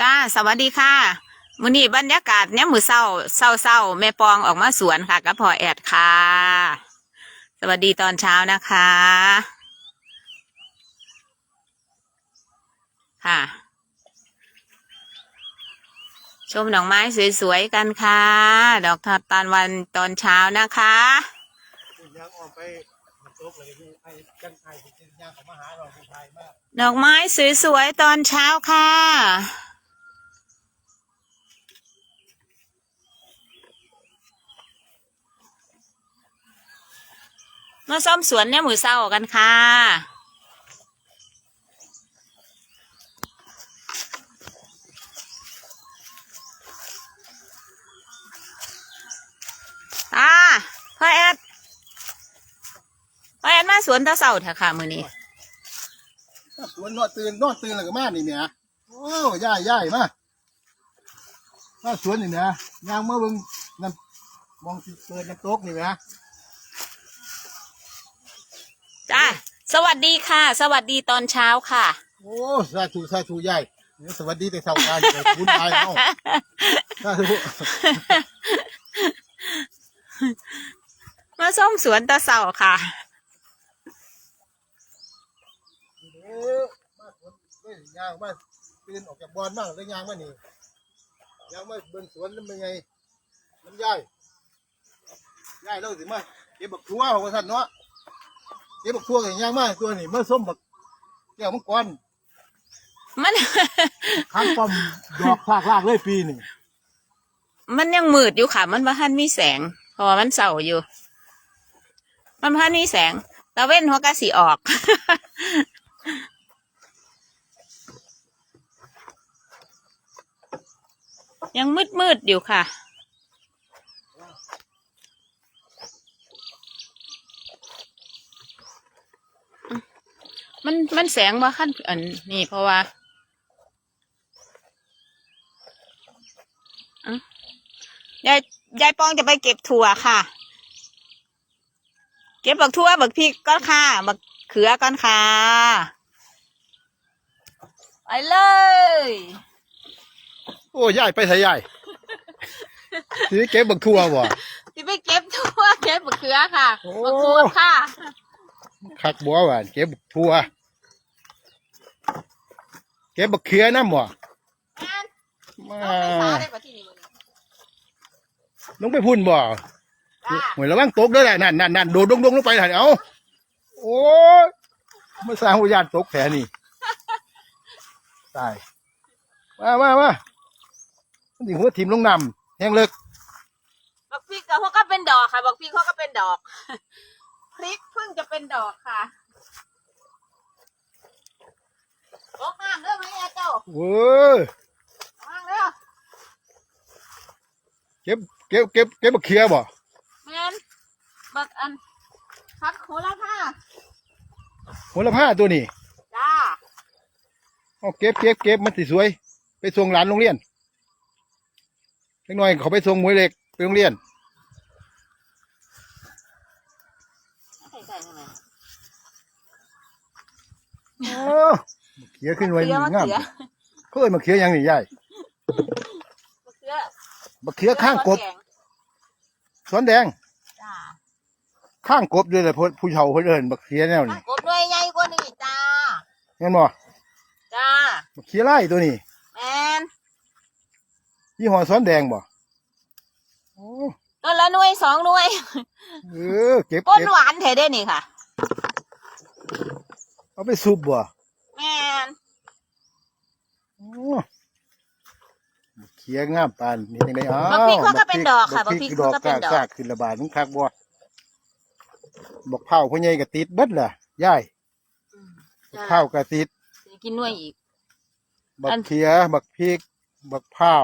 จ้า สวัสดีค่ะมื้อนี้บรรยากาศเนี่ยมือเศร้าเศร้าเศร้าแม่ปองออกมาสวนค่ะกับพ่อแอดค่ะ สวัสดีตอนเช้านะคะ ค่ะ ชมดอกไม้สวยๆกันค่ะ ดอกทานตะวันตอนเช้านะคะดอกไม้สวยๆตอนเช้าค่ะ มาซ่อมสวนเนี่ยมือเศร้ากันค่ะอาพ่อแอดพ่อแอดมาสวนตะเศร้าเถอะค่ะมือนี้ถ้าสวนนอนตื่นนอนตื่นแล้วก็มานี่เนี่ยโอ้ย่ายย่ายมาถ้าสวนนี่เนี่ยยางเมื่อเบิ่งน้ำมองเปิดน้ำตกนี่นะ จ้า สวัส ดีค่ะ สวัสดีตอนเช้าค่ะ โอ้สาธุสาธุย่ายเนี่ยสวัสดีแต่เช้าการแต่คุณตายเอาสาธุมาส้มสวนตะเสาค่ะเด้อมาสวนเฮ้ยย่างมาตื่นออกจากบอนบ้างแล้วย่างมานี่ย่างมาเบิ่งสวนแล้วเป็นไงมันย่ายย่ายเราสิมาเก็บบักทั่วของท่านเนาะ เก็บบักทั่วกันย่างมากตัวนี่เมื่อส้มบักแก้วมังกรมัน ข้างป้อมดอกพากลากเลยปีหนึ่งมันยังมืดอยู่ค่ะ มันบ่ทันมีแสง เพราะว่ามันเสาอยู่ มันบ่ทันมีแสงตะเว้นหัวกะสีออก ยังมืดมืดๆอยู่ค่ะ มันมันแสงว่าขั้นอันนี่เพราะว่าอะยายยายปองจะไปเก็บถั่วค่ะ เก็บบักทั่วบักพริกก้อนค่ะบักเขือก้อนค่ะไปเลย โอ้ยายไปใส่ยายทีนี้เก็บบักทั่วบ่ที่ไปเก็บทั่วเก็บบักเขือค่ะโอ้บักทั่วค่ะ คักบัวหวานเก็บบักทั่วเก็บบักเขือน้ำบ่มาต้องไปสาได้ปะที่นี่มื้อนี้ลงไปพุ่นบ่จ้าหวยระวังตกเด้วยแหละนั่นนั่นนั่นโดดดงดงลงไปหันเอาโอ้ยมาสร้างวิญญาณตกแผลนี่ตายมามามามันถึงหัวทิมลงน้ำแห้งเลิกบักพริกกับเขาก็เป็นดอกค่ะบักพริกเขาก็เป็นดอกพริกเพิ่งจะเป็นดอกค่ะ ออกน้ำเด้อไหมอาเจ้าเว้ยออกน้ำเด้อเก็บเก็บเก็บเก็บบักเขียบ่แมนบักอันพักโคราค่ะหัวละผ้าตัวนี้จ้าเอาเก็บเก็บเก็บมันสิสวย ไปส่งหลานโรงเรียนเล็กน้อยเขาไปส่งมวยเหล็กไปโรงเรียนใส่ใส่ทำไมโอ้บัก เขียขึ้นไว้เขือมะงามเขือ เขาเอ้ยมาเขียหยังนี่ยายมะเขือบักเขียข้างกบแงสวนแดง จ้าข้างกบด้วยแหละผู้ผู้เฒ่าเพิ่นเอิ้นบักเขียแนวข้านี้งกบหน่วยใหญ่กว่านี้จ้า เห็นบ่จ้าบักเขียไล่ตัวนี้แมนยี่ห้อสวนแดงบ่โอ้ต้นละหน่วยสองหน่วยเออเก็บก้นเก็บหวานเทได้นี่ค่ะ เอาไปซุปบ่ แมนโอ้บักเขียงามปานนี่จังได๋อ้าวบักพริกเขาก็เป็นดอกค่ะบักพริกดเขาอกก็เป็นดอกซากๆขึ้นระบาดมันคักบ่บักเผาพ่อใหญ่ก็ติดเบิดล่ะยายบักเผาก็ติดสิกินหน่วยอีก บัอักนเขียบักพริก บักเผา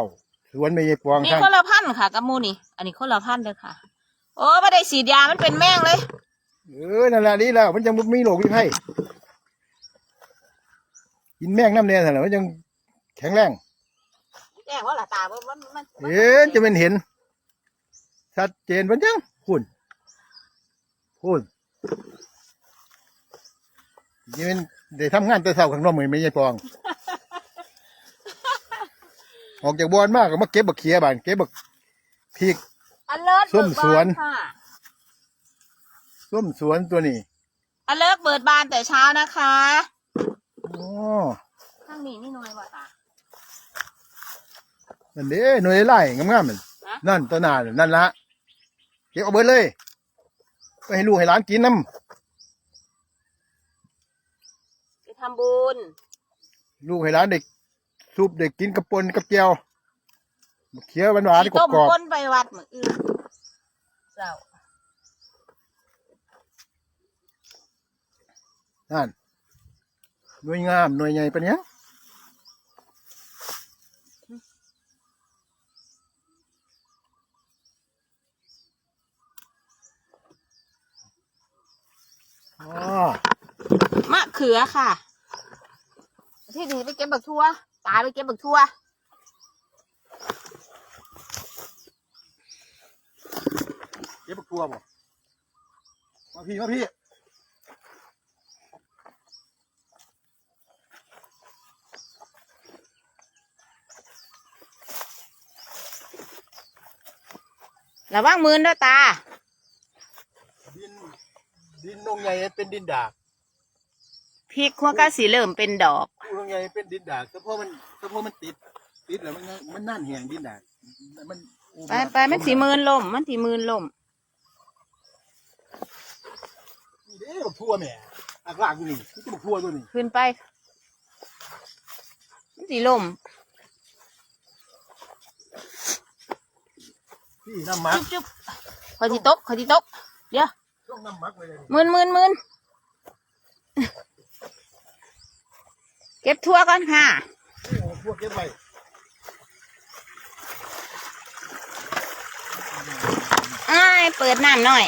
สวนไม่ยายปวงนี่ทั้งคนละพันธุ์ค่ะกับหมูนี่ อันนี้คนละพันธุ์เลยค่ะ โอ้ไม่ได้ฉีดยามันเป็นแม่งเลย เออนั่นแหละนี่แล้วมันจังบ่มีโรคมีภัย กินแมงน้ำเนี่ยนั่นแหละมันจังแข็งแรงแจ้งว่าหลาตาว่ามันมันเห็นจะเป็นเห็นชัดเจนมันจังคุณคุณนี่มันได้ทำงานแต่เช้าข้างนอกเหมือนไม่ยายปอง ออกจากบอนมากก็มาเก็บบักเขียบานเก็บบักพริกอเลิศส้มสวนค่ะส้มสวนตัวนี้อเลิศเปิดบานแต่เช้านะคะ อ๋อข้างนี้นี่หน่อยว่าตานั่นเด้หน่วยไล่งามๆนั่นฮะนั่นตัวหนาน่ะนั่นละเก็บเอาเบิดเลยไปให้ลูกให้หลานกินน้ไปทำบุญำลูกให้หลานเด็กซุปเด็กกินกับปนกับเจียวบักเขียหวานๆกต้มรอบก้นไปวัดมืออื่นเจ้าๆนั่น หน่วยงามหน่วยใหญ่ปะเนี้ยอ๋อมะเขือค่ะที่ดีไปเก็บบักทั่วตาไปเก็บบักทั่วเก็บบักทัวบ่มาพี่มาพี่ ระวังมือด้วยตา ดินดินนงใหญ่เป็นดินดากพริกหัวกะสีเริ่มเป็นดอก กูนงใหญ่เป็นดินดากแต่พอมันแต่พอมันติด ติดแล้วมันยังมันนั่นแหงดินดากมันไปไปมันสีมืนลมมันสีมืนลมนี่เด้บักทัวแหม่อักลากอยู่นี่นี่จะบักทัวตัวนี้ขึ้นไป มันสีลม พี่น้ำหมักจุ๊บจุ๊บขอที่ตกขอที่ตกเดี๋ยวต้องน้ำหมักไว้เลยมืนมืนมืนเก็บทั่วก่อนค่ะนี่เอาพวกเก็บไว้อ้ายเปิดน้ำหน่อย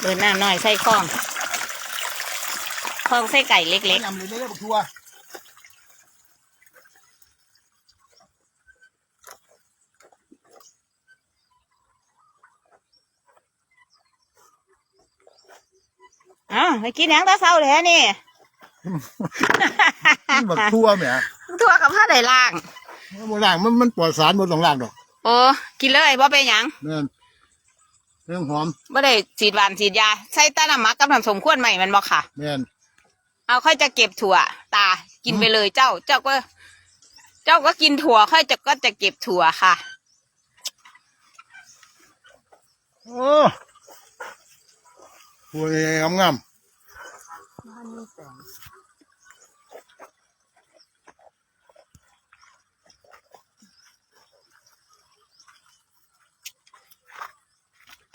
เปิดน้ำหน่อยใส่คลองคลองใส่ไก่เล็กนำเลยเด้อบักทัว ๆอ้าว ไปกินหยังตาเศร้าแท้นี่นี่บักทัวแหม่ทั่วกับผ้าไดล่างโบราณมันมันปลอดสารหมดหลังล่างดอกโอ้กินเลยบ่เป็นหยังนั่นเรื่องหอมบ่ได้ฉีดหวานฉีดยา ใส่แตาน้ำหมักกับน้ำสมควรใหม่มันบ่ค่ะ แม่นเอาค่อยจะเก็บถั่ว ตากินไปเลยเจ้า เจ้าก็ เจ้าก็กินถั่ว ค่อยจะก็จะเก็บถั่วค่ะ โอ้ทัวงามงาม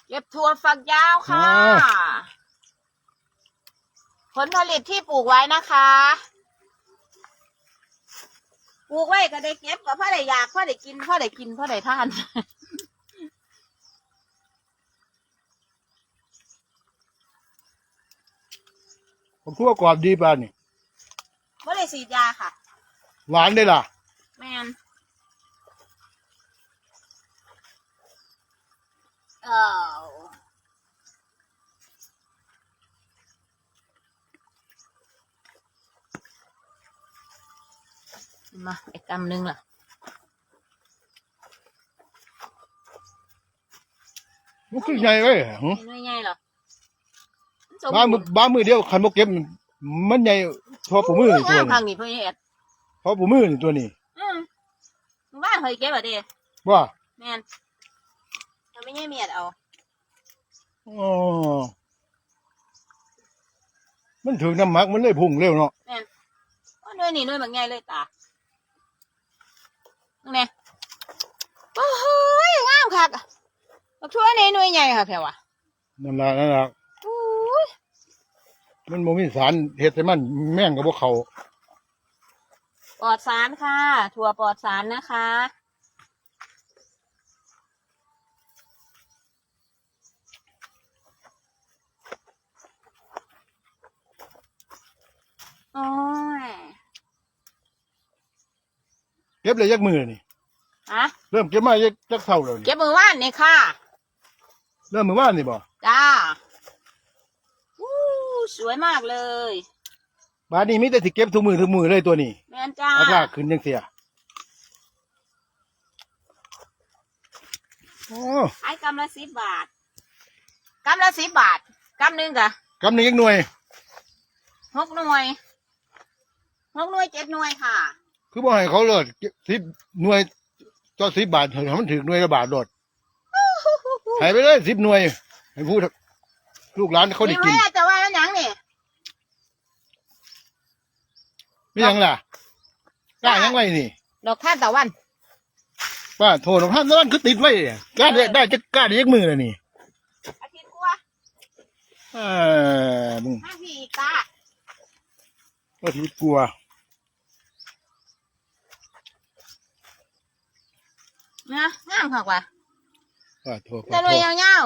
เก็บถั่วฝักยาวค่ะผลผลิตที่ปลูกไว้นะคะ ปลูกไว้ก็ได้เก็บก็พ่อได้อยากพ่อได้กินพ่อได้กินพ่อได้ทาน บักทัวกรอบดีป่ะนี่พ่อได้ฉีดยาค่ะ หวานได้ล่ะ แมนเออมาไอ้กำหนึ่งล่ะมันคือใหญ่เลยหึไม่ใหญ่หรอมันสม บ้ามือบ้ามือเดียวคันบกเก็บมันใหญ่พอปูมือนี่ตัวงามนี้ทางนี้เพื่อนเอ็ดพอปูมือนี่ตัวนี้อืมบ้านเคยเก็บอะเด้ว่าแมนทำไม่ใช่เมียดเอาอ๋อมันถึงน้ำหมักมันเลยพุ่งเร็วเนาะแมนว่าหน่วยนี่หน่วยบางไงเลยตาตรงนี้โอ้โหงามคักบักทั่วในหน่วยใหญ่ค่ะแพรวะนั่นล่ะนั่นล่ะอู้ย มันบ่มีสารเฮ็ดให้มันแม่งกับพวกเขาปลอดสารค่ะ ถั่วปลอดสารนะคะ โอ้ย เก็บเลยยักมือนี่อะเริ่มเก็บมายักจักเท่าแล้วนี่เก็บมือว่านนี่ค่ะ เริ่มมือว่านนี่บ่จ้าอู้ สวยมากเลยบ้านนี้มิแต่สิเก็บถุงมือถุงมือเลยตัวนี้แม่นจ้า ลากๆขึ้นยังเสียโอ้ขายกำละสิบบาทกำละสิบบาทกำหนึ่งกะกำหนึ่งยังหน่วย หกหน่วยหกหน่วยเจ็ดหน่วยค่ะ คือบ่ให้เขาโหลดสิบหน่วยจอสิบบาทเถอะมันถึงหน่วยละบาทโหลดหายไปเลยสิบหน่วยให้พูดลูกร้านเขาได้กินแต่ว่า ไม่ยังล่ะกล้ายังไงนี่ดอกท่านตะวันป้าโทษของท่านนั่นคือติดไว้เนี่ยกล้าได้ได้จะกล้าได้ยักมือเลยนี่อาทิตย์กว่าเออมึงห้าพี่อีกตาก็ทีกลัวนะงามค่ะว่ะป้าโทษแต่ป้าหโทน่วยษยาว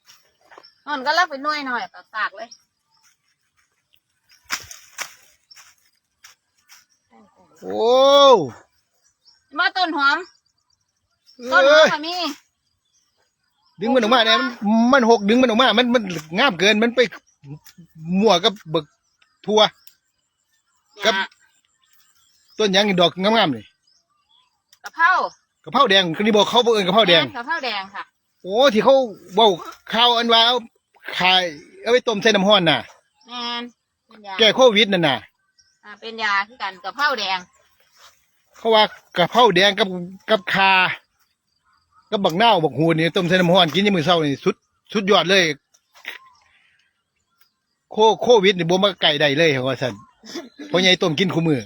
ๆนอนก็รับไปหน่วยหน่อยตากๆเลย โอ้มาต้นหอม ต้นหเอ้อมยก็มีดึงมันออกมาเนี่ยมันมันหกดึงมันออกมา มันมันงามเกินมันไปมั่วกับเบิกทัวครับเนี่ยต้นหยังนี่ดอกงามๆนี่กะเพรากะเพราแดงคือนี่บอกเขาบอกเอินกะเพราแดงกะเพราแดงค่ะโอ้ที่เขาเว้าข้าวอันว่าเอาขายเอาไปต้มใส่น้ำห้อนน่ะแมนเป็นยาแก้โควิดนั่นน่ะ อ่าเป็นยาคือกันกะเพราแดงเขาว่ากะเพราแดงกับกับคากับบักนาวบักหูนี่ต้มใส่น้ำห้อนกินในมื้อเช้านี่สุดสุดยอดเลย โคโควิดนี่บ่มาไก่ได้เลยว่าซั่นเพราะใหญ่ต้มกินคู่มือ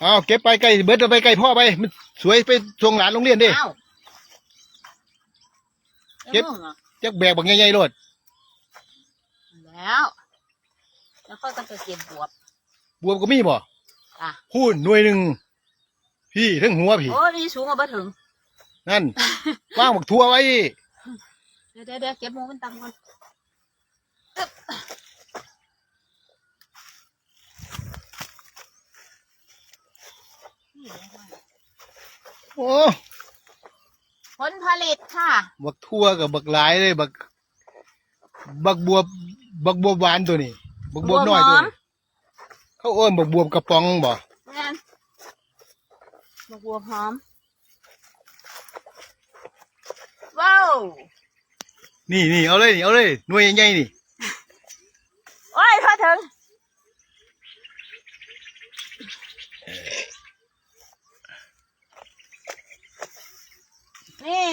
เอาเก็บไปไก่เบิดเอาไปไก่พ่อไปมันสวยไปส่งหลานโรงเรียนเด้อ้าวเก็บอาหรอจักแบกบักใหญ่ๆโลดแล้ว แล้วก็ต้องไปเก็บบวบบวบก็มีบ่อะพูนหน่วยหนึ่งพี่ทั้งหัวพี่โอ้นี่สูงกว่าบ่ถึง นั่นว่างบักทัวไว้เดี๋ยวเดี๋ยวเดี๋ยวเก็บหมูมันต่ำก่อนอึ๊บโอ้ผลผลิตค่ะ บักทัวกับบักหลายเลยบัก บักบวบบักบวบหวานตัวนี้ บักบวบน้อยตัวนี้เขาเอิ้นบักบวบกระป๋องบ่งานมะบัวหอม ว้าว นี่นี่เอาเลยนี่เอาเลยหน่วยใหญ่ๆนี่โอ้ยพอถึง นี่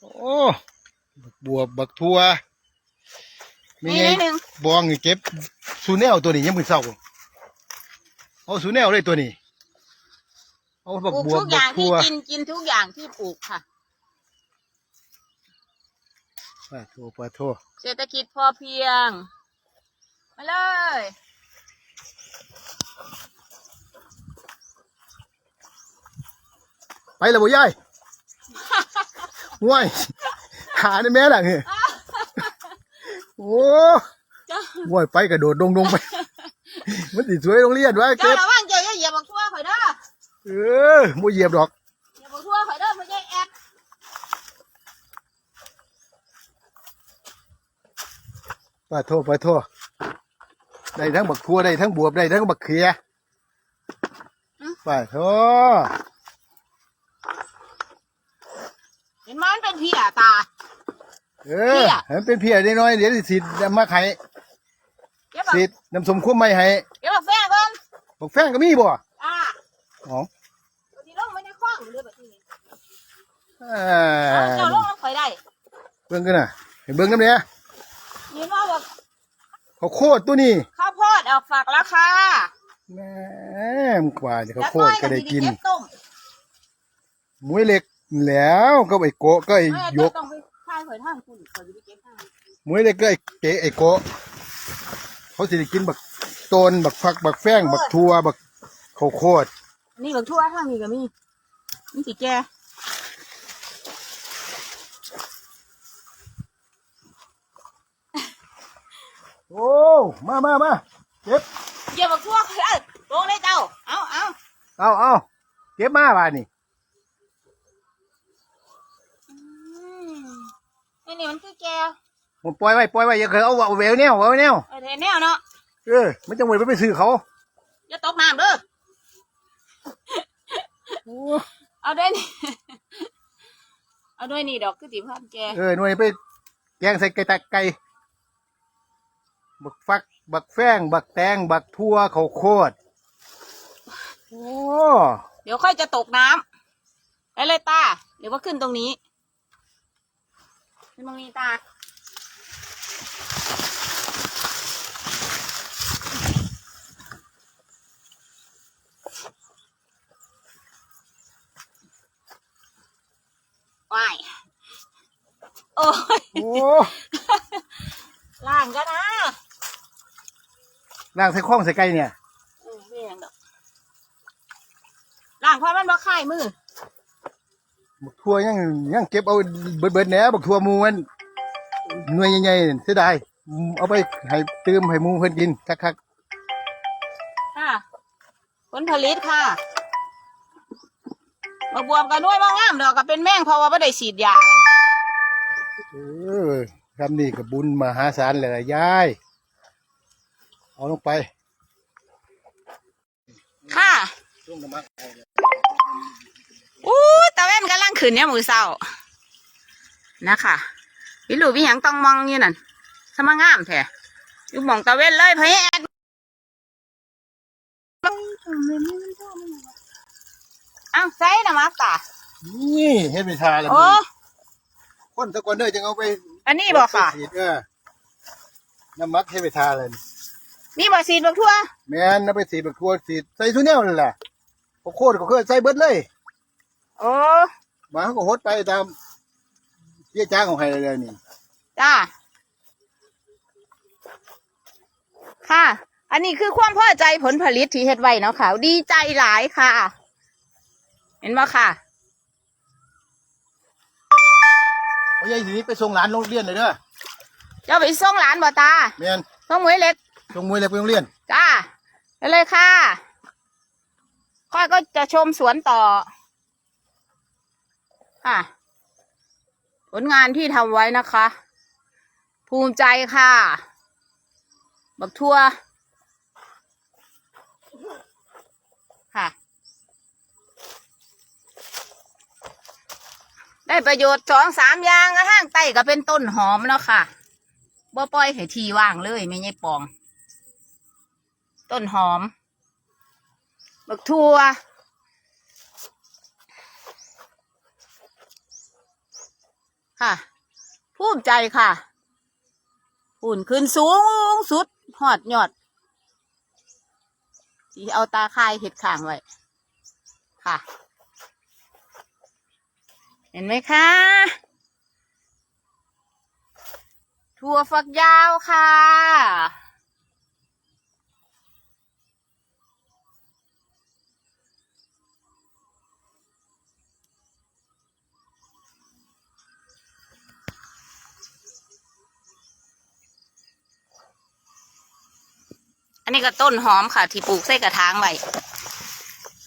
โอ้บักบวบบักทัว มีนี่ไงนิดนึงบองนี่เก็บสูแนวตัวนี้ยังมือเศร้าเอาสูแนวเลยตัวนี้ เอาปบักลูกบวบทุกอบัย่ากงทัที่วกินกินทุกอย่างที่ปลูกค่ะปาโทปาโทเศรษฐกิจพอเพียง มาเลยไปแล้วบ่ยายห่วยหาในแม่ล่ะเนี่ย โอ้ห่วยไปกระโดดดงดงไป มันสิสวยโรงเรียนวะเจ้าเก็บระวังเจ้าอย่าเหยียบบักทั่วข่อยเด้อเออบ่เหยียบดอก เหยียบบักทั่วข่อยเด้อไม่ใช่แอบปาโทปาโทได้ทั้งบักทัวได้ทั้งบวบได้ทั้งบักเขียปาโทเห็นมันเป็นพี่อะตา เออให้มันเป็นเพียได้น้อยเดี๋ยวสิสิมาไข่เก็บบักสิน้ำสมคุ้มไม่ให้เก็บบักแฟงก่อนบักแฟงก็มีบ่อ่าอ๋อตัวนี้ลงไม่ได้คล้องเรือแบบนี้เอเอาอเจ้าลงมันข่อยได้เบิ่งกันน่ะให้เบิ่งกันเนี่ยเห็นว่าบอกเขาโคตรตัวนี้ข้าวโพดเอาฝากราคาแหม่กว่าจะเขาแล้วโคตรก็ได้กินเก็บต้มหมวยเล็กแล้วก็ไอ้โกะก็ไอ้ไม่ยกต้องไปทางข่อยทางคุณข่อยจะไปเก็บทางหมวยเล็กก็ไอ้เก๋ไอ้โกะเขาสิได้กินบักโตนบักฟักบักแฟงบักทัวบักข้าวโคตรนี่บักทั่วทางนี้ก็มีนี่สิแกโอ้มามามาเก็บเหยียบบักทั่วข่อยได้ลงเลยเจ้าเอาเอาเอาเอาเก็บมาบ้านี่ อืม นี่นี่มันคือแกผมปล่อยไว้ปล่อยไว้อย่าเคยเอาเอาแหววแนวเอาแนวเออเทแนวเนาะเออมันจังหวะไปไปซื้อเขาอย่าตกน้ำเด้อโอ้เอาด้วยนี่เอาด้วยนี่ดอกคือติพันแกเออหน่วยไปแกงใส่ไก่ตะไก่บักฟักบักแฟงบักแตงบักทั่วข้าวโคตรโอ้เดี๋ยวค่อยจะตกน้ำไปเลยตาเดี๋ยวว่าขึ้นตรงนี้ ขึ้นตรงนี้ตาว้ายโอ้ยโอ้ล่างก็นะล่างใส่ข้องใส่ไก่เนี่ยเออไม่ยังดอกล่างเพราะมันบ่ค่ายมือ บักทั่วยังยังเก็บเอาเบิดเบิดๆแหน่บักทั่วหมูมันหน่วยใหญ่ๆเสียดายเอาไปให้เติมให้หมูเพิ่นกินคักค่ะผลผลิตค่ะมาบวมกันด้วยมางามดอกก็เป็นแม่งเพราะว่าไม่ได้ฉีดยาๆเออคำนี้กับบุญมหาศาลเลยล่ะยาย เอาลงไปค่ะ ช่วงน้ำมันเอาเลยอู้ตะเว้นกำลังขึ้นเนี่ยมือเศร้านะคะวิลูวิหยังต้องมองอยู่นั่นสมางามแท้อยู่หมองตะเว้นเลยพะแอดอ้าวใส่นะมาตานี่เฮ็ดไม่ทาแล้วโอ้คนตะกอนเด้อจังเอาไป อันนี้บอกค่ะไปฉีดเออน้ำมักเฮ็ดไม่ทาเลยนี่บอกสีดบอกทั่ว แม่นเอาไปสีดบักทั่วสีดใส่ทุเนียวนั่นแหละข้าวโคตรก็คือใส่เบิดเลย โอ้มาเขาก็หดไปตามเยี่ยจ้างของใครเลยนี่จ้าค่ะ อันนี้คือความพอใจผลผลิตที่เฮ็ดไว้เนาะค่ะ ดีใจหลายค่ะ เห็นบ่ค่ะเอายายสีไปส่งหลานโรงเรียนเลยเด้อเจ้าไปส่งหลานบ่ตาแม่นส่งหมวยเล็กส่งมวยเลยไปโรงเรียน จ้าไปเลยค่ะค่อยก็จะชมสวนต่อ ค่ะ ผลงานที่ทำไว้นะคะ ภูมิใจค่ะ บักทั่ว ค่ะ ได้ประโยชน์สองสามอย่างกระทั่งไต้ก็เป็นต้นหอมแล้วค่ะบ่ปล่อยให้ทีว่างเลยไม่ใช่ปอง ต้นหอม บักทั่ว ค่ะภูมิใจค่ะหุ่นขึ้นสูงสุดหอดยอดสีเอาตาคายเห็ดข่างไว้ค่ะ เห็นไหมคะถั่วฝักยาวค่ะ อันนี้ก็ต้นหอมค่ะ ที่ปลูกใส่กระถางไว้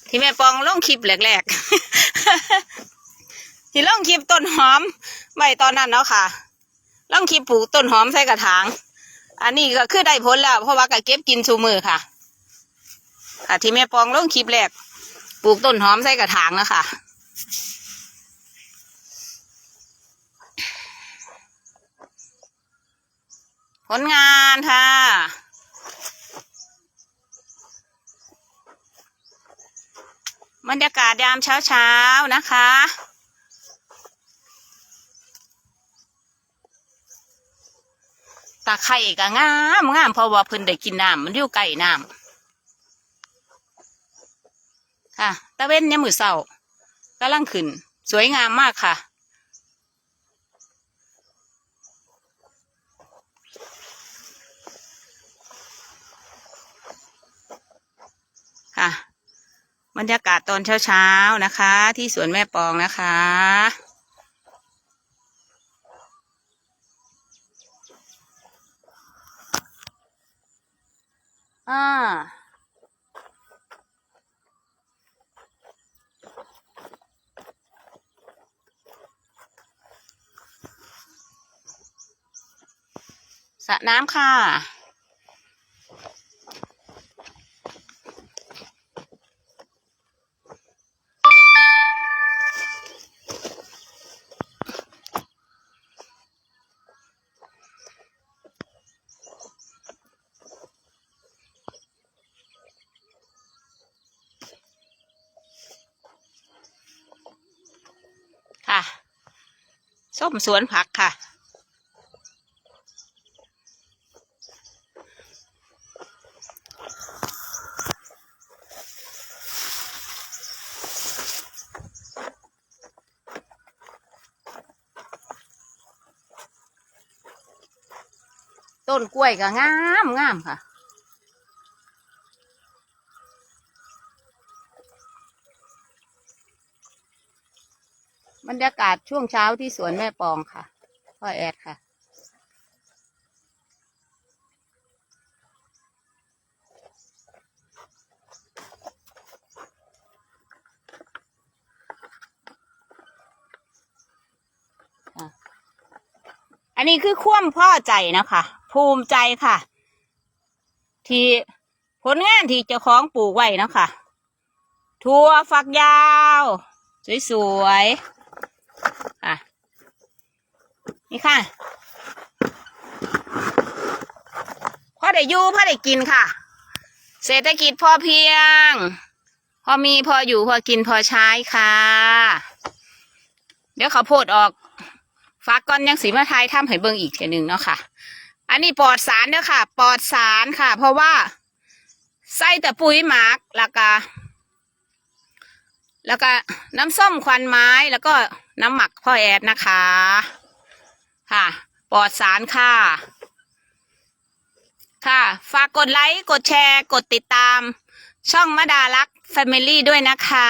ที่แม่ปองลงคลิปแรกๆที่ลงคลิปต้นหอมไว้ตอนนั้นเนาะค่ะลงคลิปปลูกต้นหอมใส่กระถาง อันนี้ก็คือได้ผลแล้วเพราะว่าก็เก็บกินชูมือค่ะ ค่ะ ที่แม่ปองลงคลิปแรกปลูกต้นหอมใส่กระถางนะคะผลงานค่ะ บรรยากาศยามเช้าเช้าๆนะคะ ตาไข่ก็งามงามเพราะว่าเพิ่นได้กินน้ำมันอยู่ใกล้น้ำค่ะตะเว้นเนี่ยามมือเศร้ากำลังขึ้น สวยงามมากค่ะ บรรยากาศตอนเช้าๆนะคะ ที่สวนแม่ปองนะคะ อ่าสระน้ำค่ะ ส้มสวนผักค่ะ ต้นกล้วยก็งามงามค่ะ บรรยากาศช่วงเช้าที่สวนแม่ปองค่ะ พ่อแอดค่ะ อันนี้คือความพ่อใจนะคะ ภูมิใจค่ะ ที่ผลงานที่เจ้าของปลูกไว้นะคะ ทั่วฝักยาว สวยๆ นี่ค่ะพอได้อยู่พอได้กินค่ะ เศรษฐกิจพอเพียง พอมีพออยู่พอกินพอใช้ค่ะ เดี๋ยวเขาโพดออกฟักก้อนยังสีมาไทยทำให้เบิงอีกทีหนึ่งเนาะค่ะ อันนี้ปลอดสารเด้อค่ะ ปลอดสารค่ะ เพราะว่าใส่แต่ปุ๋ยหมักแล้วก็แล้วก็น้ำส้มควันไม้แล้วก็น้ำหมักพ่อแอดนะคะ ค่ะ ปลอดสารค่ะ ค่ะ ฝากกดไลค์ กดแชร์ กดติดตาม ช่องมดารักแฟมิลี่ด้วยนะคะ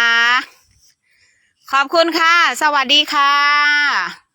ขอบคุณค่ะ สวัสดีค่ะ